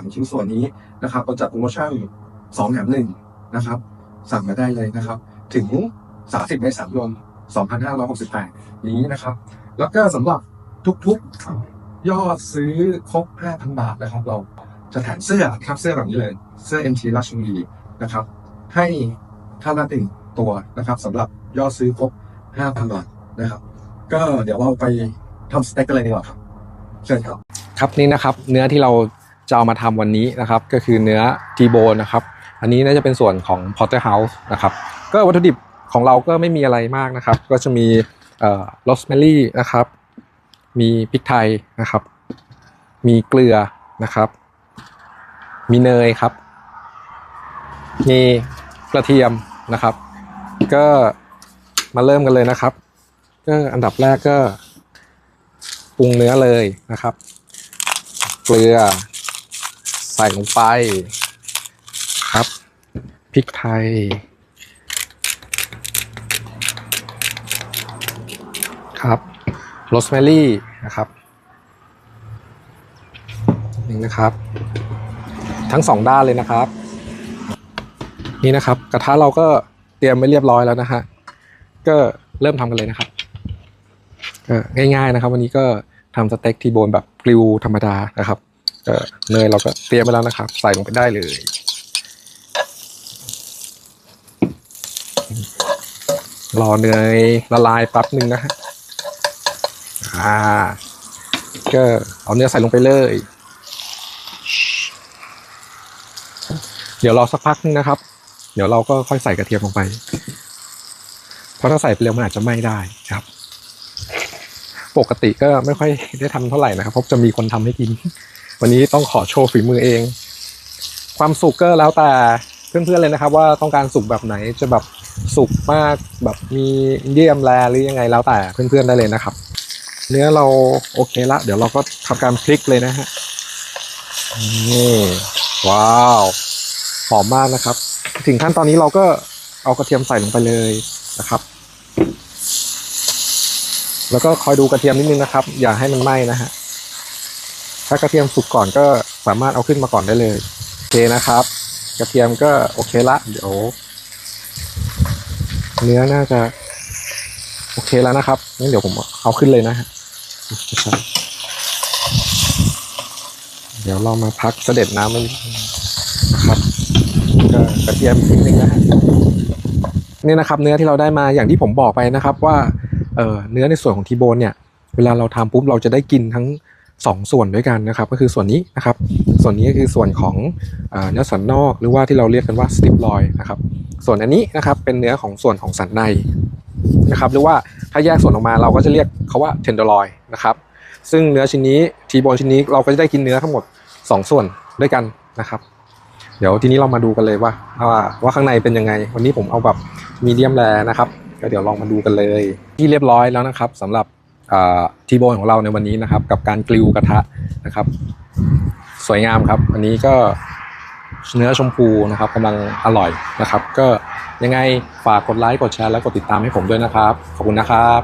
สั่งชิ้นส่วนนี้นะครับเราจัดโปรโมชั่นสองแถมหนึ่งนะครับ สั่งมาได้เลยนะครับ ถึง 30เมษายน2568 นี้นะครับ แล้วก็สำหรับทุกๆยอดซื้อครบ 5,000 บาทนะครับ เราจะแถมเสื้อครับเสื้อแบบนี้เลย เสื้อ MT ราชบุรีนะครับ ให้ท่านละหนึ่งตัวนะครับสำหรับยอดซื้อครบ 5,000 บาทนะครับ ก็เดี๋ยวเราไปทำสเต็กกันเลยดีกว่าครับ เชิญครับ ครับนี่นะครับ เนื้อที่เรา จะเอามาทำวันนี้นะครับก็คือเนื้อทีโบนนะครับอันนี้น่าจะเป็นส่วนของ Porterhouse นะครับก็วัตถุดิบของเราก็ไม่มีอะไรมากนะครับ ก็จะมีโรสแมรี่นะครับ มีพริกไทยนะครับ มีเกลือนะครับ มีเนยครับ มีกระเทียมนะครับ ก็มาเริ่มกันเลยนะครับ ก็อันดับแรกก็ปรุงเนื้อเลยนะครับ เกลือ ส่ลงไป ครับพริกไทย ครับโรสแมรี่นะครับนี่นะครับ ทั้งสองด้านเลยนะครับ นี่นะครับ กระทะเราก็เตรียมไว้เรียบร้อยแล้วนะฮะก็เริ่มทำกันเลยนะครับก็ง่ายๆนะครับ วันนี้ก็ทำสเต็กทีโบนแบบกริลธรรมดานะครับ เนยเราก็เตรียมไปแล้วนะครับ ใส่ลงไปได้เลย รอเนยละลายแป๊บหนึ่งนะฮะอ่าก็เอาเนื้อใส่ลงไปเลย เดี๋ยวรอสักพักนึงนะครับ เดี๋ยวเราก็ค่อยใส่กระเทียมลงไป เพราะถ้าใส่ไปเร็วมันอาจจะไหม้ได้ครับ ปกติก็ไม่ค่อยได้ทำเท่าไหร่นะครับเพราะจะมีคนทำให้กิน วันนี้ต้องขอโชว์ฝีมือเอง ความสุกก็แล้วแต่เพื่อนๆเลยนะครับ ว่าต้องการสุกแบบไหนจะแบบสุกมากแบบมีเดียมแรหรือยังไงแล้วแต่เพื่อนๆได้เลยนะครับ เนื้อเราโอเคละ เดี๋ยวเราก็ทำการพลิกเลยนะฮะนี่ว้าวหอมมากนะครับ ถึงขั้นตอนนี้เราก็เอากระเทียมใส่ลงไปเลยนะครับ แล้วก็คอยดูกระเทียมนิดนึงนะครับ อย่าให้มันไหม้นะฮะ ถ้ากระเทียมสุกก่อนก็สามารถเอาขึ้นมาก่อนได้เลยโอเคนะครับ กระเทียมก็โอเคละเดี๋ยวเนื้อน่าจะโอเคแล้วนะครับงั้นเดี๋ยวผมเอาขึ้นเลยนะฮะเดี๋ยวเรามาพักเสด็จน้ำมันครับก็กระเทียมนิดนึงนะฮะนี่นะครับ เนื้อที่เราได้มาอย่างที่ผมบอกไปนะครับ ว่าเออเนื้อในส่วนของทีโบนเนี่ย เวลาเราทำปุ๊บเราจะได้กินทั้ง สองส่วนด้วยกันนะครับ ก็คือส่วนนี้นะครับ ส่วนนี้ก็คือส่วนของเอ่อเนื้อสันนอกหรือว่าที่เราเรียกกันว่าสติปลอยนะครับ ส่วนอันนี้นะครับเป็นเนื้อของส่วนของสันในนะครับหรือว่าถ้าแยกส่วนออกมาเราก็จะเรียกเขาว่าเทนเดอร์ลอยนะครับ ซึ่งเนื้อชิ้นนี้ทีโบนชิ้นนี้เราก็จะได้กินเนื้อทั้งหมด 2 ส่วนด้วยกันนะครับเดี๋ยวทีนี้เรามาดูกันเลยว่าว่าว่าข้างในเป็นยังไง วันนี้ผมเอาแบบมีเดียมแรนะครับก็เดี๋ยวลองมาดูกันเลย ที่เรียบร้อยแล้วนะครับสำหรับ ทีโบนของเราในวันนี้นะครับ กับการกลิวกระทะนะครับ สวยงามครับ อันนี้ก็เนื้อชมพูนะครับกำลังอร่อยนะครับ ก็ยังไงฝากกดไลค์กดแชร์และกดติดตามให้ผมด้วยนะครับ ขอบคุณนะครับ